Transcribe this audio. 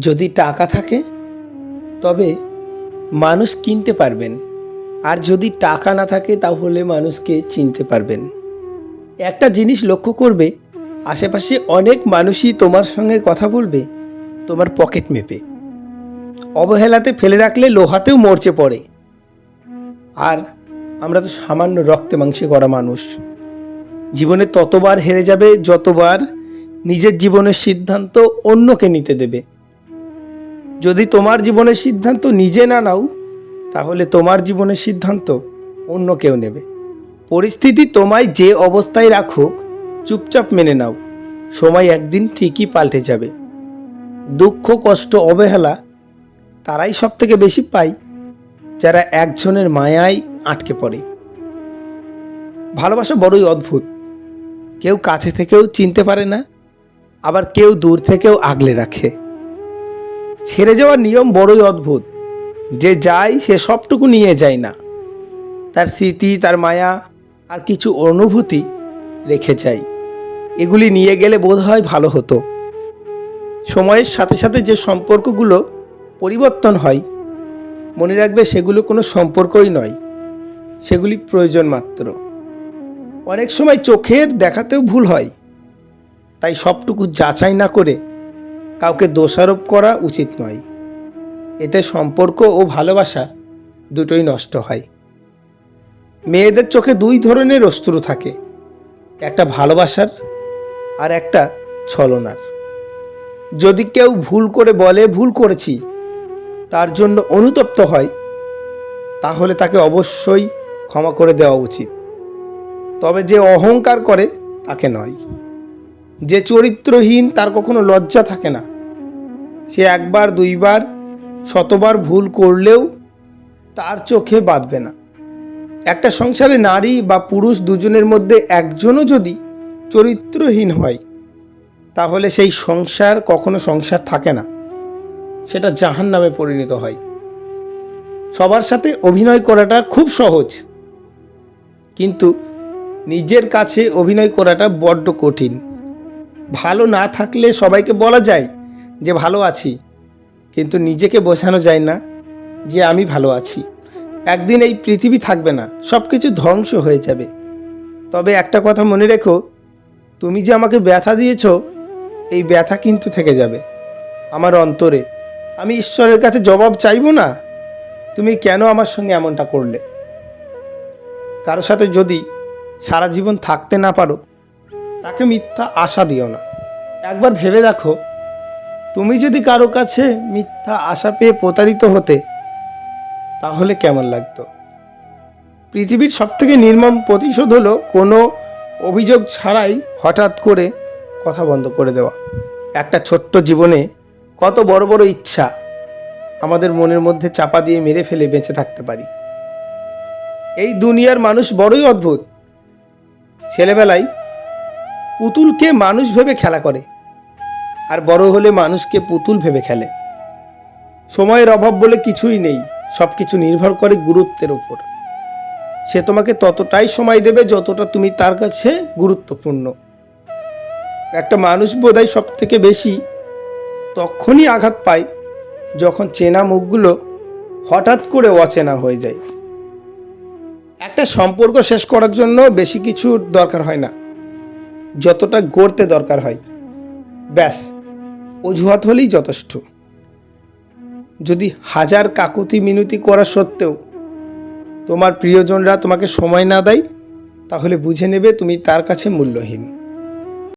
যদি টাকা থাকে, তবে মানুষ কিনতে পারবেন। আর যদি টাকা না থাকে, তাহলে মানুষকে চিনতে পারবেন। একটা জিনিস লক্ষ্য করবে, আশেপাশে অনেক মানুষই তোমার সঙ্গে কথা বলবে, তোমার পকেট মেপে। অবহেলাতে ফেলে রাখলে লোহাতেও মরচে পড়ে। আর আমরা তো সামান্য রক্তে মাংসে করা মানুষ। জীবনে ততবার হেরে যাবে, যতবার নিজের জীবনের সিদ্ধান্ত অন্যকে নিতে দেবে। যদি তোমার জীবনের সিদ্ধান্ত নিজে না নাও, তাহলে তোমার জীবনের সিদ্ধান্ত অন্য কেউ নেবে। পরিস্থিতি তোমায় যে অবস্থায় রাখুক, চুপচাপ মেনে নাও। সময় একদিন ঠিকই পাল্টে যাবে। দুঃখ, কষ্ট, অবহেলা তারাই সব থেকে বেশি পায় যারা একজনের মায়ায় আটকে পড়ে। ভালোবাসা বড়ই অদ্ভুত। কেউ কাছে থেকেও চিনতে পারে না, আবার কেউ দূর থেকেও আগলে রাখে। ছেড়ে যাওয়ার নিয়ম বড়ই অদ্ভুত। যে যায়, সে সবটুকু নিয়ে যায় না। তার স্মৃতি, তার মায়া আর কিছু অনুভূতি রেখে যায়। এগুলি নিয়ে গেলে বোধ হয় ভালো হতো। সময়ের সাথে সাথে যে সম্পর্কগুলো পরিবর্তন হয়, মনে রাখবে সেগুলো কোনো সম্পর্কই নয়। সেগুলি প্রয়োজন মাত্র। অনেক সময় চোখের দেখাতেও ভুল হয়। তাই সবটুকু যাচাই না করে কাউকে দোষারোপ করা উচিত নয়। এতে সম্পর্ক ও ভালোবাসা দুটোই নষ্ট হয়। মেয়েদের চোখে দুই ধরনের অস্ত্র থাকে, একটা ভালোবাসার আর একটা ছলনার। যদি কেউ ভুল করে বলে, ভুল করেছি তার জন্য অনুতপ্ত হয়, তাহলে তাকে অবশ্যই ক্ষমা করে দেওয়া উচিত। তবে যে অহংকার করে, তাকে নয়। যে চরিত্রহীন, তার কখনো লজ্জা থাকে না। সে একবার, দুইবার, শতবার ভুল করলেও তার চোখে বাঁধবে না। একটা সংসারে নারী বা পুরুষ দুজনের মধ্যে একজনও যদি চরিত্রহীন হয়, তাহলে সেই সংসার কখনো সংসার থাকে না। সেটা জাহান নামে পরিণত হয়। সবার সাথে অভিনয় করাটা খুব সহজ। কিন্তু নিজের কাছে অভিনয় করাটা বড্ড কঠিন। ভালো না থাকলে সবাইকে বলা যায় যে ভালো আছি, কিন্তু নিজেকে বোঝানো যায় না যে আমি ভালো আছি। একদিন এই পৃথিবী থাকবে না সব কিছু ধ্বংস হয়ে যাবে। তবে একটা কথা মনে রেখো, তুমি যে আমাকে ব্যথা দিয়েছ, এই ব্যথা কিন্তু থেকে যাবে। আমার অন্তরে, আমি ঈশ্বরের কাছে জবাব চাইব না? তুমি কেন আমার সঙ্গে এমনটা করলে? কারও সাথে যদি সারা জীবন থাকতে না পারো, তাকে মিথ্যা আশা দিও না। একবার ভেবে দেখো তুমি যদি কারও কাছে মিথ্যা আশা পেয়ে প্রতারিত হতে, তাহলে কেমন লাগতো? পৃথিবীর সবথেকে নির্মম প্রতিশোধ হলো কোনো অভিযোগ ছাড়াই হঠাৎ করে কথা বন্ধ করে দেওয়া। একটা ছোট্ট জীবনে কত বড় বড় ইচ্ছা আমাদের মনের মধ্যে চাপা দিয়ে মেরে ফেলে বেঁচে থাকতে পারি। এই দুনিয়ার মানুষ বড়ই অদ্ভুত। ছেলেবেলায় পুতুলকে মানুষ ভেবে খেলা করে। আর বড় হলে মানুষকে পুতুল ভেবে খেলে। সময়ের অভাব বলে কিছুই নেই সব কিছু নির্ভর করে গুরুত্বের ওপর সে তোমাকে ততটাই সময় দেবে যতটা তুমি তার কাছে গুরুত্বপূর্ণ। একটা মানুষ বোধহয় সব থেকে বেশি তখনই আঘাত পায় যখন চেনা মুখগুলো হঠাৎ করে অচেনা হয়ে যায়। একটা সম্পর্ক শেষ করার জন্য বেশি কিছু দরকার হয় না, যতটা গড়তে দরকার হয়। ব্যাস। অজুহাত হলেই যথেষ্ট। যদি হাজার কাকুতি মিনতি করা সত্ত্বেও তোমার প্রিয়জনরা তোমাকে সময় না দেয়, তাহলে বুঝে নেবে তুমি তার কাছে মূল্যহীন।